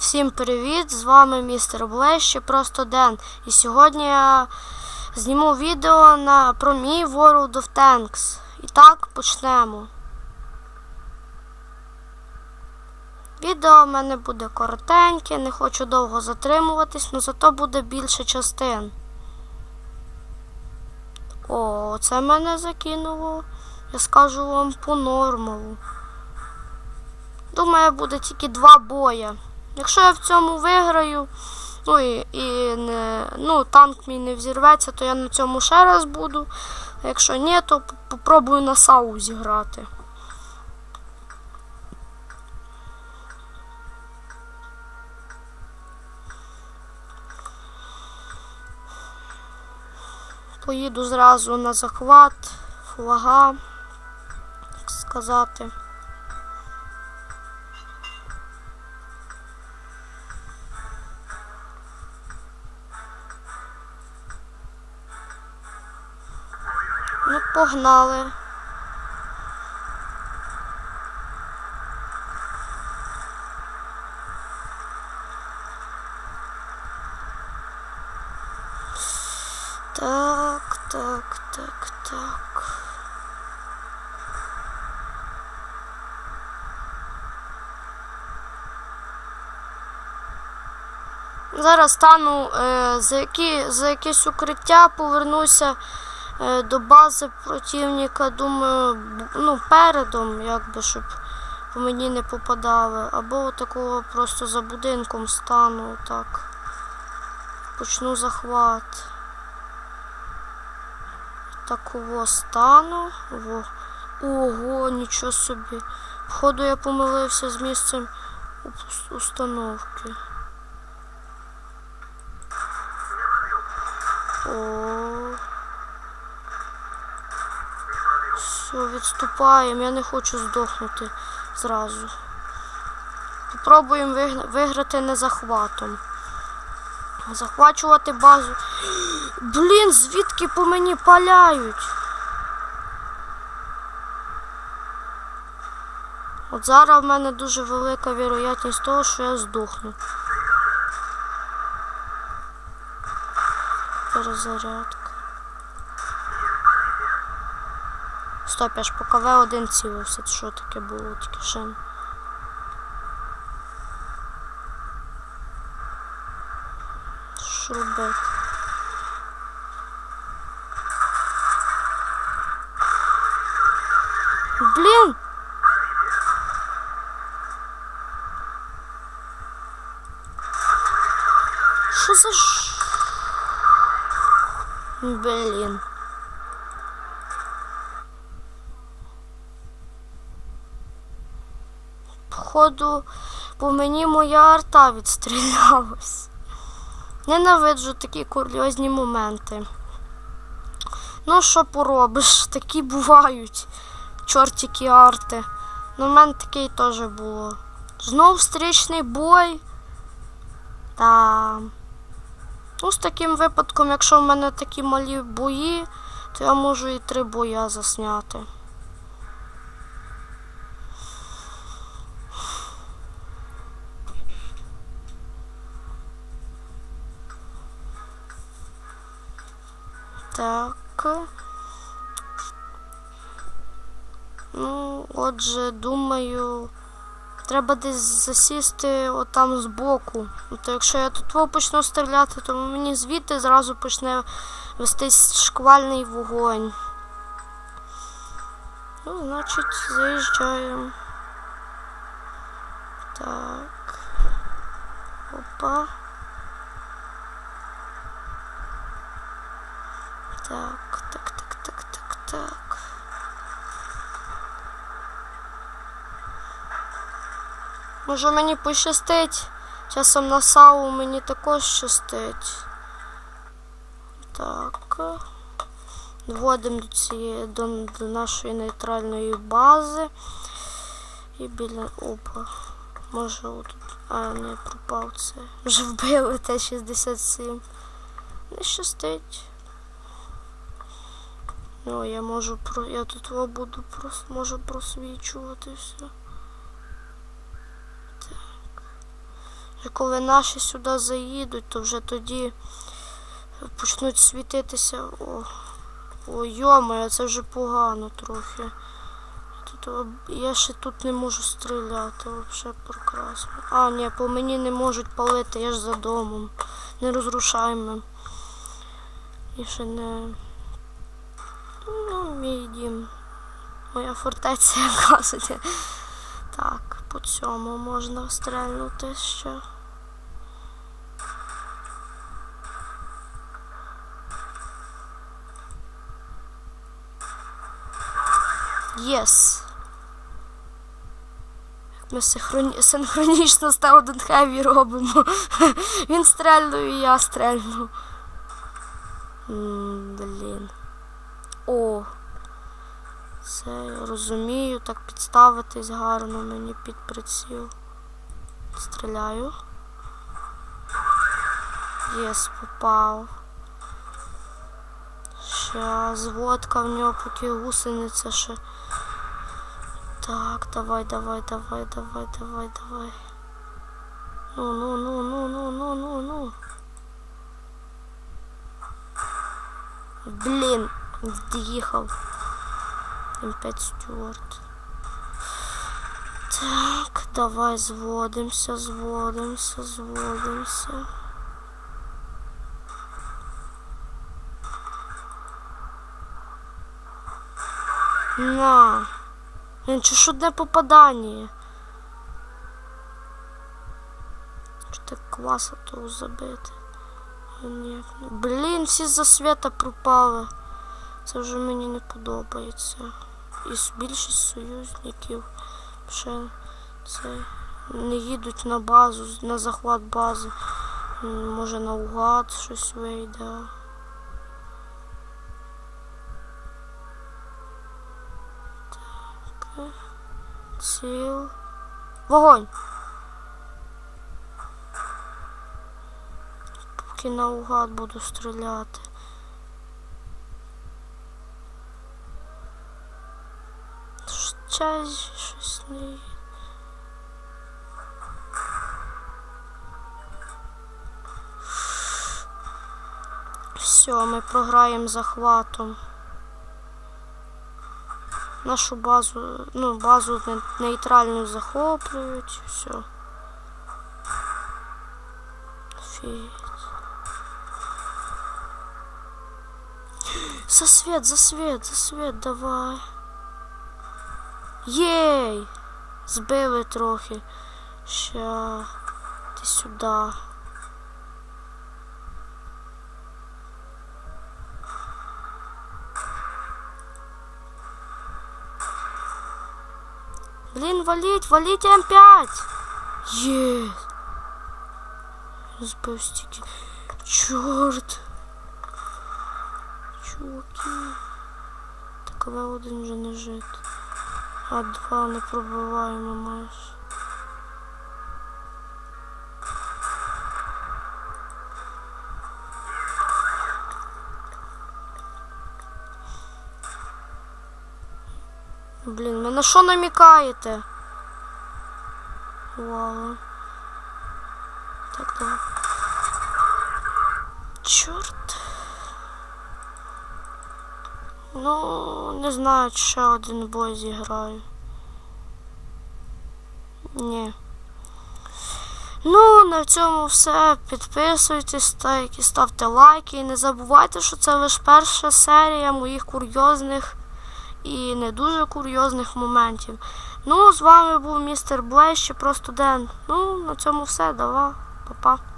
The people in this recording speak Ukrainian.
Всім привіт! З вами містер Блейз, ще просто Ден. І сьогодні я зніму відео на, про мій World of Tanks. І так, почнемо. Відео в мене буде коротеньке, не хочу довго затримуватись, але зато буде більше частин. О, це мене закинуло. Я скажу вам по нормалу. Думаю, буде тільки два боя. Якщо я в цьому виграю, ну і, і не, ну, танк мій не взірветься, то я на цьому ще раз буду. А якщо ні, то попробую на САУ зіграти. Поїду зразу на захват, флага, так сказати. Погнали. Так, так, так, так. Зараз стану е, за, які, за якесь укриття, повернуся до бази противника, думаю, ну, передом, якби, щоб по мені не попадали. Або такого просто за будинком стану, так. Почну захват. Такого стану. Во. Ого, нічого собі. Походу я помилився з місцем установки. О. Все, відступаємо. Я не хочу здохнути зразу. Попробуємо виграти не захватом. Захвачувати базу. Блін, звідки по мені паляють? От зараз в мене дуже велика вірогідність того, що я здохну. Перезарядка. Стоп, я ж по КВ-1 цілився. Що таке було тільки ще? Що робити? Блін! Що за ж... Блін. Походу, по мені моя арта відстрілялась. Ненавиджу такі курйозні моменти. Ну, що поробиш, такі бувають. Чортики арти. Ну, в мене такий теж було. Знов встрічний бой. Та. Ну, з таким випадком, якщо в мене такі малі бої, то я можу і три боя засняти. Так. Ну, отже, думаю, треба десь засісти отам збоку. Ну, То якщо я тут почну стріляти, то мені звідти зразу почне вестись шквальний вогонь. Ну, значить, заїжджаємо. Так. Опа. Так, так, так, так, так, так. Може мені пощастить. Часом на САУ мені також щастить. Так. Вводимо до цієї до, до нашої нейтральної бази. І біля опа. Може отут. А, не пропав це. Вже вбили Т-67. Не щастить. Ну, я можу про. Я тут во буду прос... можу просвічувати все. Так. Вже коли наші сюди заїдуть, то вже тоді почнуть світитися. О, о йома, це вже погано трохи. Тут, я ще тут не можу стріляти, взагалі прекрасно. А, ні, по мені не можуть палити, я ж за домом. Не розрушаємо. І ще не. Мій дім. Моя фортеця, кажуть. Так, по цьому можна стрельнути ще. Єс. Як Ми синхроні... синхронічно один Хеві робимо. Він стрельнув і я стрельну. Блін. О. Я розумію, так підставитись гарно мені під приціл. Стріляю. Єс, попав. Ще зводка в нього поки гусениця ще. Так, давай, давай, давай, давай, давай, давай. Ну, ну, ну, ну, ну, ну, ну, ну. Блін, від'їхав. М5 Стюарт. Так, давай зводимося, зводимося, зводимося. На. Блін, чи ж одне попадання? Чи так класа того забити? Ні. Блін, всі за свята пропали. Це вже мені не подобається. І більшість союзників ще це не їдуть на базу, на захват бази. Може наугад щось вийде. Так. Ціл. Вогонь! Поки наугад буду стріляти. Ще щось не. Все, ми програємо захватом. Нашу базу, ну, базу не- нейтральну захоплюють, все. Офігеть. За свет, за свет, за свет, давай. Єй! Збили трохи. Ща. Ти сюди. Блін, валіть, валіть М5! Є! Збив стільки. Чорт! Чуваки. Так, але один вже не жити. А два не пробиваємо майже. Блін, ви на що намікаєте? Вау. Так, давай. Чорт. Ну, не знаю, чи ще один бой зіграю. Ні. Ну, на цьому все. Підписуйтесь, ставте лайки. І не забувайте, що це лише перша серія моїх курйозних і не дуже курйозних моментів. Ну, з вами був містер Блей, ще просто Ден. Ну, на цьому все. Давай, па-па.